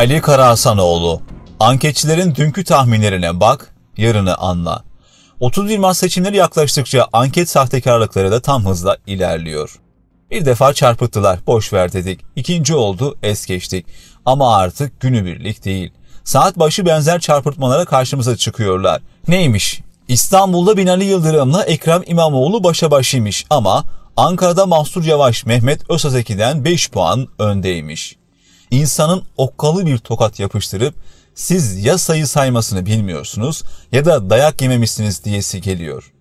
Ali Karahasanoğlu Anketçilerin dünkü tahminlerine bak, yarını anla. 31 Mart seçimleri yaklaştıkça anket sahtekarlıkları da tam hızla ilerliyor. Bir defa çarpıttılar, boş ver dedik. İkinci oldu, es geçtik. Ama artık günübirlik değil. Saat başı benzer çarpıtmalara karşımıza çıkıyorlar. Neymiş? İstanbul'da Binali Yıldırım'la Ekrem İmamoğlu başa başıymış ama Ankara'da Mahsur Yavaş Mehmet Özazeki'den 5 puan öndeymiş. İnsanın okkalı bir tokat yapıştırıp siz ya sayı saymasını bilmiyorsunuz ya da dayak yememişsiniz diyesi geliyor.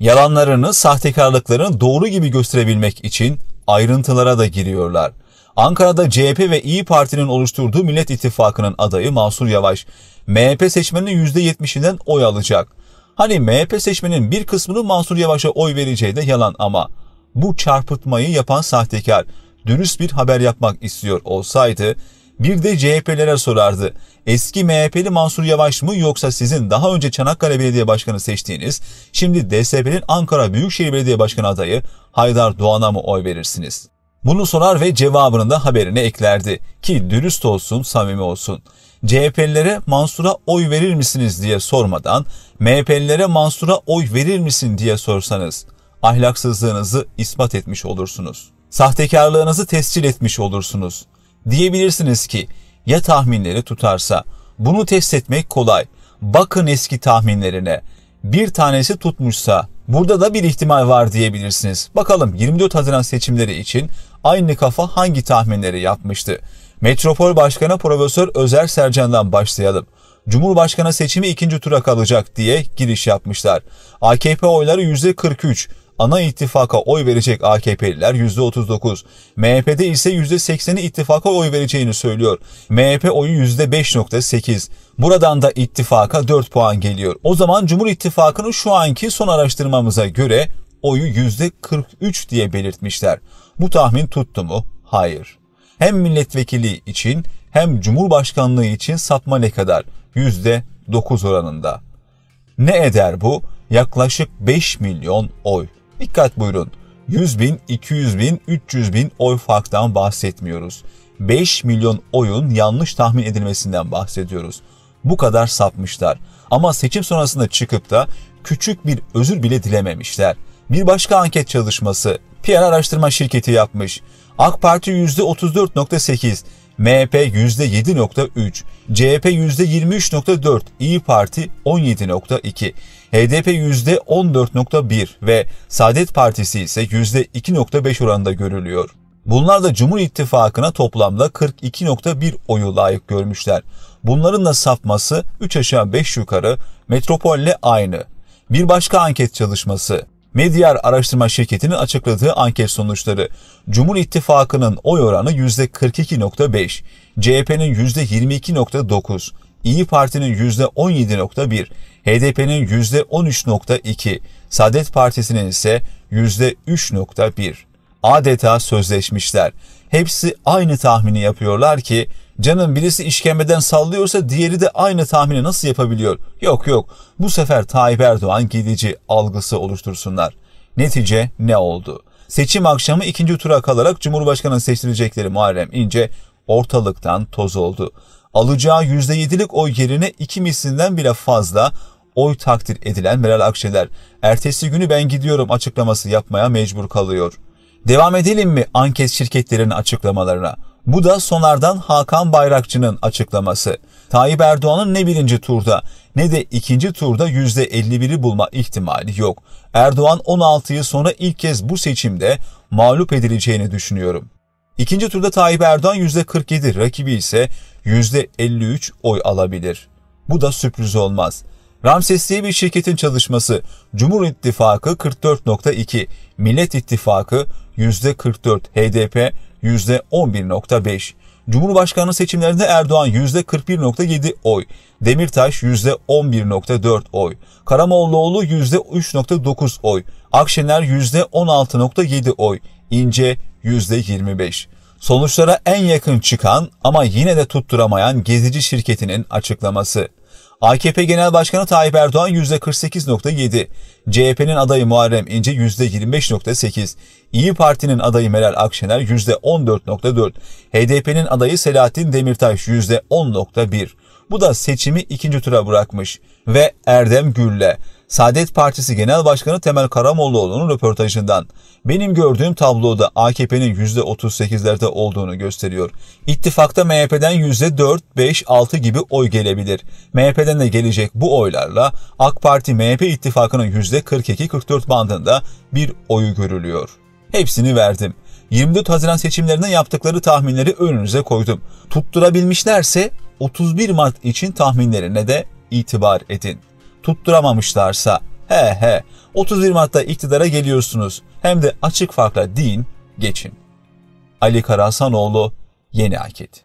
Yalanlarını, sahtekarlıklarını doğru gibi gösterebilmek için ayrıntılara da giriyorlar. Ankara'da CHP ve İyi Parti'nin oluşturduğu Millet İttifakı'nın adayı Mansur Yavaş, MHP seçmeninin %70'inden oy alacak. Hani MHP seçmenin bir kısmının Mansur Yavaş'a oy vereceği de yalan ama bu çarpıtmayı yapan sahtekar dürüst bir haber yapmak istiyor olsaydı bir de CHP'lere sorardı. Eski MHP'li Mansur Yavaş mı yoksa sizin daha önce Çanakkale Belediye Başkanı seçtiğiniz, şimdi DSP'nin Ankara Büyükşehir Belediye Başkanı adayı Haydar Doğan'a mı oy verirsiniz? Bunu sorar ve cevabını da haberine eklerdi ki dürüst olsun, samimi olsun. CHP'lilere Mansur'a oy verir misiniz diye sormadan MHP'lilere Mansur'a oy verir misin diye sorsanız ahlaksızlığınızı ispat etmiş olursunuz. Sahtekarlığınızı tescil etmiş olursunuz. Diyebilirsiniz ki ya tahminleri tutarsa bunu test etmek kolay. Bakın eski tahminlerine. Bir tanesi tutmuşsa burada da bir ihtimal var diyebilirsiniz. Bakalım 24 Haziran seçimleri için aynı kafa hangi tahminleri yapmıştı? Metropol Başkanı Profesör Özer Sercan'dan başlayalım. Cumhurbaşkanı seçimi ikinci tura kalacak diye giriş yapmışlar. AKP oyları %43, ana ittifaka oy verecek AKP'liler %39. MHP'de ise %80'i ittifaka oy vereceğini söylüyor. MHP oyu %5.8. Buradan da ittifaka 4 puan geliyor. O zaman Cumhur İttifakı'nın şu anki son araştırmamıza göre oyu %43 diye belirtmişler. Bu tahmin tuttu mu? Hayır. Hem milletvekili için hem cumhurbaşkanlığı için sapma ne kadar? %9 oranında. Ne eder bu? Yaklaşık 5 milyon oy. Dikkat buyurun. 100 bin, 200 bin, 300 bin oy farktan bahsetmiyoruz. 5 milyon oyun yanlış tahmin edilmesinden bahsediyoruz. Bu kadar sapmışlar. Ama seçim sonrasında çıkıp da küçük bir özür bile dilememişler. Bir başka anket çalışması PR araştırma şirketi yapmış. AK Parti %34.8, MHP %7.3, CHP %23.4, İyi Parti 17.2, HDP %14.1 ve Saadet Partisi ise %2.5 oranında görülüyor. Bunlar da Cumhur İttifakı'na toplamda 42.1 oyu layık görmüşler. Bunların da sapması 3 aşağı 5 yukarı metropolle aynı. Bir başka anket çalışması Medyar Araştırma Şirketi'nin açıkladığı anket sonuçları Cumhur İttifakı'nın oy oranı %42.5, CHP'nin %22.9, İyi Parti'nin %17.1, HDP'nin %13.2, Saadet Partisi'nin ise %3.1. Adeta sözleşmişler. Hepsi aynı tahmini yapıyorlar ki canım birisi işkembeden sallıyorsa diğeri de aynı tahmini nasıl yapabiliyor? Yok yok bu sefer Tayyip Erdoğan gidici algısı oluştursunlar. Netice ne oldu? Seçim akşamı ikinci tura kalarak Cumhurbaşkanı seçilecekleri Muharrem İnce ortalıktan toz oldu. Alacağı %7'lik oy yerine iki mislinden bile fazla oy takdir edilen Meral Akşener ertesi günü ben gidiyorum açıklaması yapmaya mecbur kalıyor. Devam edelim mi anket şirketlerinin açıklamalarına? Bu da sonardan Hakan Bayrakçı'nın açıklaması. Tayyip Erdoğan'ın ne birinci turda ne de ikinci turda %51'i bulma ihtimali yok. Erdoğan 16 sonra ilk kez bu seçimde mağlup edileceğini düşünüyorum. İkinci turda Tayyip Erdoğan %47, rakibi ise %53 oy alabilir. Bu da sürpriz olmaz. Ramses diye bir şirketin çalışması Cumhur İttifakı 44.2, Millet İttifakı %44, HDP %11.5. Cumhurbaşkanlığı seçimlerinde Erdoğan %41.7 oy, Demirtaş %11.4 oy, Karamollaoğlu %3.9 oy, Akşener %16.7 oy, İnce %25. Sonuçlara en yakın çıkan ama yine de tutturamayan gezici şirketinin açıklaması. AKP Genel Başkanı Tayyip Erdoğan %48.7, CHP'nin adayı Muharrem İnce %25.8, İyi Parti'nin adayı Meral Akşener %14.4, HDP'nin adayı Selahattin Demirtaş %10.1. Bu da seçimi ikinci tura bırakmış. Ve Erdem Gül'le Saadet Partisi Genel Başkanı Temel Karamollaoğlu'nun röportajından benim gördüğüm tabloda AKP'nin %38'lerde olduğunu gösteriyor. İttifakta MHP'den %4, 5, 6 gibi oy gelebilir. MHP'den de gelecek bu oylarla AK Parti MHP ittifakının %42-44 bandında bir oyu görülüyor. Hepsini verdim. 24 Haziran seçimlerinde yaptıkları tahminleri önünüze koydum. Tutturabilmişlerse 31 Mart için tahminlerine de itibar edin. Tutturamamışlarsa he he 31 Mart'ta iktidara geliyorsunuz hem de açık farkla deyin geçin. Ali Karahasanoğlu Yeni Akit